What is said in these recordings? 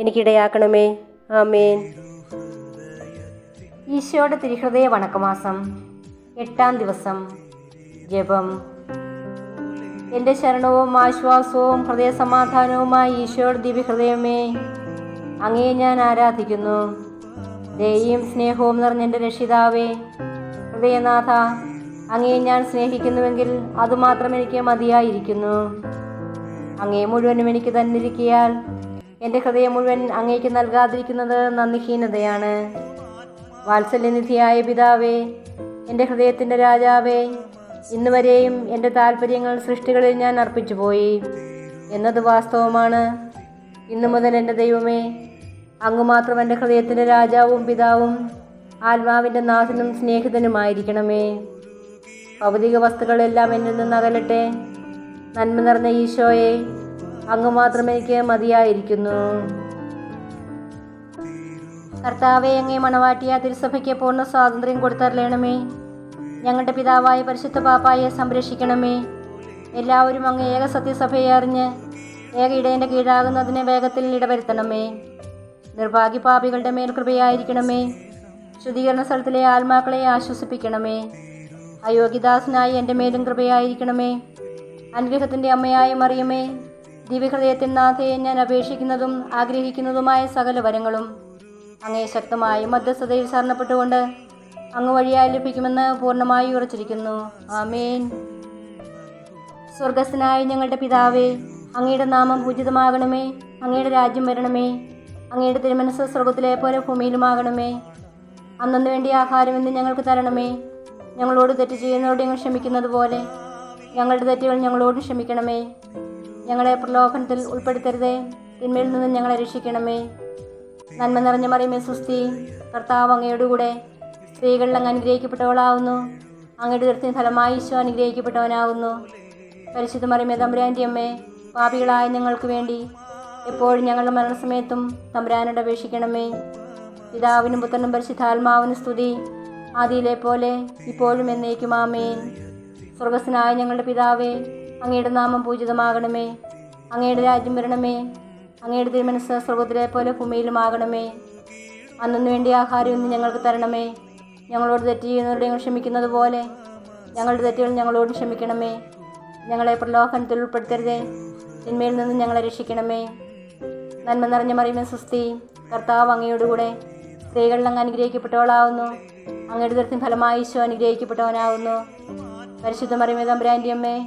എനിക്കിടയാക്കണമേ. ആമേൻ. ഈശോയുടെ തിരുഹൃദയ വണക്കമാസം എട്ടാം ദിവസം ജപം. എന്റെ ശരണവും ആശ്വാസവും ഹൃദയ സമാധാനവുമായി ഈശോയുടെ ദിവ്യഹൃദയമേ അങ്ങയെ ഞാൻ ആരാധിക്കുന്നു. ദയയും സ്നേഹവും നിറഞ്ഞ എന്റെ രക്ഷിതാവേ ഹൃദയനാഥ അങ്ങയെ ഞാൻ സ്നേഹിക്കുന്നുവെങ്കിൽ അതുമാത്രം എനിക്ക് മതിയായിരിക്കുന്നു. അങ്ങേ മുഴുവനും എനിക്ക് തന്നിരിക്കിയാൽ എന്റെ ഹൃദയം മുഴുവൻ അങ്ങേക്ക് നൽകാതിരിക്കുന്നത് നന്ദിഹീനതയാണ് വാത്സല്യനിധിയായ പിതാവേ എന്റെ ഹൃദയത്തിന്റെ രാജാവേ ഇന്നുവരെയും എന്റെ താല്പര്യങ്ങൾ സൃഷ്ടികളിൽ ഞാൻ അർപ്പിച്ചു പോയി എന്നത് വാസ്തവമാണ്. ഇന്നു മുതൽ എന്റെ ദൈവമേ അങ്ങ് മാത്രം എന്റെ ഹൃദയത്തിന്റെ രാജാവും പിതാവും ആത്മാവിന്റെ നാഥനും സ്നേഹിതനുമായിരിക്കണമേ. ഭൗതിക വസ്തുക്കളെല്ലാം എന്നിൽ നിന്ന് അകലട്ടെ. നന്മ നിറഞ്ഞ ഈശോയെ അങ്ങ് മാത്രം എനിക്ക് മതിയായിരിക്കുന്നു. കർത്താവെ അങ്ങേ മണവാട്ടിയ തിരുസഭയ്ക്ക് പൂർണ സ്വാതന്ത്ര്യം കൊടുത്തരലേണമേ. ഞങ്ങളുടെ പിതാവായ പരിശുദ്ധ പാപ്പായെ സംരക്ഷിക്കണമേ. എല്ലാവരും അങ്ങ് ഏക സത്യസഭയെ അറിഞ്ഞ് ഏക ഇടേന്റെ കീഴാകുന്നതിന് വേഗത്തിൽ ഇടവരുത്തണമേ. നിർഭാഗ്യപാപികളുടെ മേൽ കൃപയായിരിക്കണമേ. ശുദ്ധീകരണ സ്ഥലത്തിലെ ആത്മാക്കളെ ആശ്വസിപ്പിക്കണമേ. അയോഗ്യദാസനായി എന്റെ മേലും കൃപയായിരിക്കണമേ. അനുഗ്രഹത്തിന്റെ അമ്മയായ മറിയമേ ദിവ്യഹൃദയത്തിൻ നാഥയെ ഞാൻ അപേക്ഷിക്കുന്നതും ആഗ്രഹിക്കുന്നതുമായ സകല വരങ്ങളും അങ്ങേ ശക്തമായി മധ്യസ്ഥതയിൽ ശരണപ്പെട്ടുകൊണ്ട് അങ്ങ് വഴിയായി ലഭിക്കുമെന്ന് പൂർണമായി ഉറച്ചിരിക്കുന്നു. ആമേൻ. സ്വർഗസ്ഥനായ ഞങ്ങളുടെ പിതാവേ അങ്ങയുടെ നാമം പൂജിതമാകണമേ അങ്ങയുടെ രാജ്യം വരണമേ അങ്ങയുടെ തിരുമനസ് സ്വർഗത്തിലെ പോലെ ഭൂമിയിലുമാകണമേ. അന്നു വേണ്ടി ആഹാരം ഇന്ന് ഞങ്ങൾക്ക് തരണമേ. ഞങ്ങളോട് തെറ്റ് ചെയ്യുന്നവരോട് ഞങ്ങൾ ക്ഷമിക്കുന്നത് പോലെ ഞങ്ങളുടെ തെറ്റുകൾ ഞങ്ങളോടും ക്ഷമിക്കണമേ. ഞങ്ങളെ പ്രലോഭനത്തിൽ ഉൾപ്പെടുത്തരുതേ. തിന്മയിൽ നിന്ന് ഞങ്ങളെ രക്ഷിക്കണമേ. നന്മ നിറഞ്ഞ മറിയമേ സുസ്തി കർത്താവ് അങ്ങയുടെ കൂടെ സ്ത്രീകളിൽ അങ്ങ് അനുഗ്രഹിക്കപ്പെട്ടവളാവുന്നു. അങ്ങയുടെ ദൃത്തിന് ഫലമായി ഈശോ അനുഗ്രഹിക്കപ്പെട്ടവനാവുന്നു. പരിശുദ്ധ മറിയമേ തമ്പുരാന്റെ അമ്മേ പാപികളായ ഞങ്ങൾക്ക് വേണ്ടി എപ്പോഴും ഞങ്ങളുടെ മരണസമയത്തും തമ്പുരാനോട് അപേക്ഷിക്കണമേ. പിതാവിനും പുത്രനും പരിശുദ്ധാത്മാവിനും സ്തുതി. ആദിയിലെ പോലെ ഇപ്പോഴും എന്നേക്കും ആമേൻ. സ്വർഗസ്സനായ ഞങ്ങളുടെ പിതാവേ അങ്ങയുടെ നാമം പൂജിതമാകണമേ. അങ്ങയുടെ രാജ്യം വരണമേ. അങ്ങയുടെ തിരുമനസ് സ്വർഗത്തിലെ പോലെ ഭൂമിയിലുമാകണമേ. അന്നു വേണ്ടി ആഹാരം ഇന്ന് ഞങ്ങൾക്ക് തരണമേ. ഞങ്ങളോട് തെറ്റ് ചെയ്യുന്നവരുടെ ഞങ്ങൾ ക്ഷമിക്കുന്നത് പോലെ ഞങ്ങളുടെ തെറ്റുകൾ ഞങ്ങളോട് ക്ഷമിക്കണമേ. ഞങ്ങളെ പ്രലോഭനത്തിൽ ഉൾപ്പെടുത്തരുതേ. തിന്മയിൽ നിന്ന് ഞങ്ങളെ രക്ഷിക്കണമേ. നന്മ നിറഞ്ഞ മറിയുമ സുസ്തി കർത്താവ് അങ്ങയോടുകൂടെ സ്ത്രീകളിൽ അങ്ങ് അനുഗ്രഹിക്കപ്പെട്ടവളാവുന്നു. അങ്ങയുടെ തരത്തിൽ ഫലമായി ഈശോ അനുഗ്രഹിക്കപ്പെട്ടവനാവുന്നു. പരിശുദ്ധ മറിയുമേ തമ്പുരാന്റെ അമ്മേ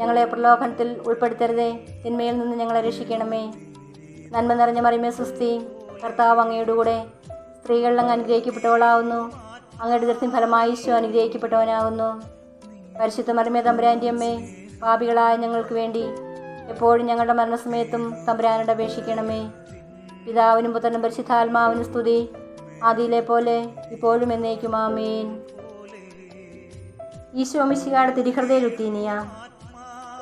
ഞങ്ങളെ പ്രലോഭനത്തിൽ ഉൾപ്പെടുത്തരുതേ. തിന്മയിൽ നിന്ന് ഞങ്ങളെ രക്ഷിക്കണമേ. നന്മ നിറഞ്ഞ മറിമേ സുസ്തി കർത്താവ് അങ്ങയുടെ കൂടെ സ്ത്രീകളിൽ അങ്ങ് അനുഗ്രഹിക്കപ്പെട്ടവളാവുന്നു. അങ്ങയുടെ ദൃശ്യം ഫലമായി ഈശോ അനുഗ്രഹിക്കപ്പെട്ടവനാകുന്നു പരിശുദ്ധ മറിമേ തമ്പുരാന്റെ അമ്മേ പാപികളായ ഞങ്ങൾക്ക് വേണ്ടി എപ്പോഴും ഞങ്ങളുടെ മരണസമയത്തും തമ്പുരാനോട് അപേക്ഷിക്കണമേ. പിതാവിനും പുത്രനും പരിശുദ്ധാത്മാവിനും സ്തുതി. ആദിയിലെ പോലെ ഇപ്പോഴും എന്നേക്കും ആമേൻ ഈശോ മിശികാട് തിരിഹൃദയ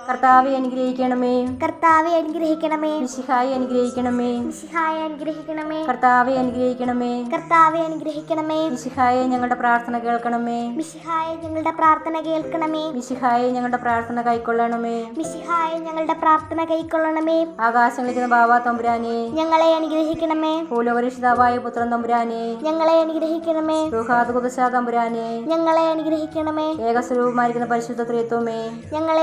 കർത്താവെ അനുഗ്രഹിക്കണമേ. കർത്താവെ അനുഗ്രഹിക്കണമേ. മിശിഹായി അനുഗ്രഹിക്കണമേ. മിശിഹായെ അനുഗ്രഹിക്കണമേ. കർത്താവെ അനുഗ്രഹിക്കണമേ. കർത്താവെ അനുഗ്രഹിക്കണമേ. മിശിഹായെ ഞങ്ങളുടെ പ്രാർത്ഥന കേൾക്കണമേ. മിശിഹായെ ഞങ്ങളുടെ പ്രാർത്ഥന കേൾക്കണമേ. മിശിഹായെ ഞങ്ങളുടെ പ്രാർത്ഥന കൈക്കൊള്ളണമേ. മിശിഹായെ ഞങ്ങളുടെ പ്രാർത്ഥന കൈക്കൊള്ളണമേ. ആകാശങ്ങളിരിക്കുന്ന ബാബ തമ്പുരാനെ. ഞങ്ങളെ അനുഗ്രഹിക്കണമേ. ഭൂലോകരക്ഷിതാവായ പുത്രൻ തമ്പുരാനെ. ഞങ്ങളെ അനുഗ്രഹിക്കണമേ. ൃഹാതുകുദശ തമ്പുരാനെ. ഞങ്ങളെ അനുഗ്രഹിക്കണമേ. ഏകസ്വരൂപമായിരിക്കുന്ന പരിശുദ്ധ ത്രിയത്വമേ ഞങ്ങളെ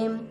Дякую.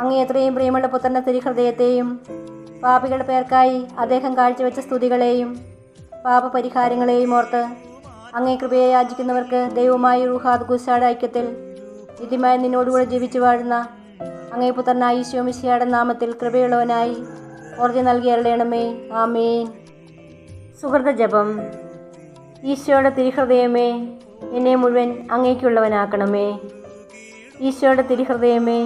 അങ്ങേ എത്രയും പ്രിയമുള്ള പുത്രന്റെ തിരുഹൃദയത്തെയും പാപികളുടെ പേർക്കായി അദ്ദേഹം കാഴ്ചവെച്ച സ്തുതികളെയും പാപപരിഹാരങ്ങളെയും ഓർത്ത് അങ്ങേ കൃപയെ യാചിക്കുന്നവർക്ക് ദൈവമായി റുഹാദ് ഗുസാഡ് ഐക്യത്തിൽ നിത്യമായി നിന്നോടുകൂടെ ജീവിച്ചു വാഴുന്ന അങ്ങേ പുത്രനായി ശിവമിശിയുടെ മിശിയുടെ നാമത്തിൽ കൃപയുള്ളവനായി ഓർജി നൽകി ആമേൻ. സുഹൃത ജപം. ഈശോയുടെ തിരുഹൃദയമേ എന്നെ മുഴുവൻ അങ്ങേക്കുള്ളവനാക്കണമേ. ഈശോയുടെ തിരുഹൃദയമേ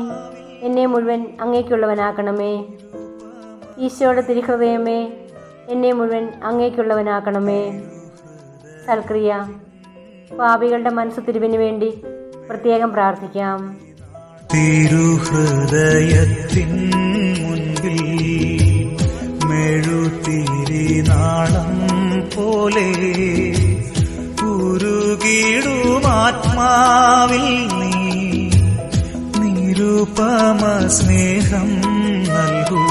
എന്നെ മുഴുവൻ അങ്ങേക്കുള്ളവനാക്കണമേ. ഈശോയുടെ തിരുഹൃദയമേ എന്നെ മുഴുവൻ അങ്ങേക്കുള്ളവനാക്കണമേ. സൽക്രിയ പാപികളുടെ മനസ്സ് തിരിവിന് വേണ്ടി പ്രത്യേകം പ്രാർത്ഥിക്കാം. തിരുഹൃദയത്തിൻ മുൻപിൽ മെഴുതിരി നാളം പോലെ നീ നിരുപമ സ്നേഹം നൽകൂ.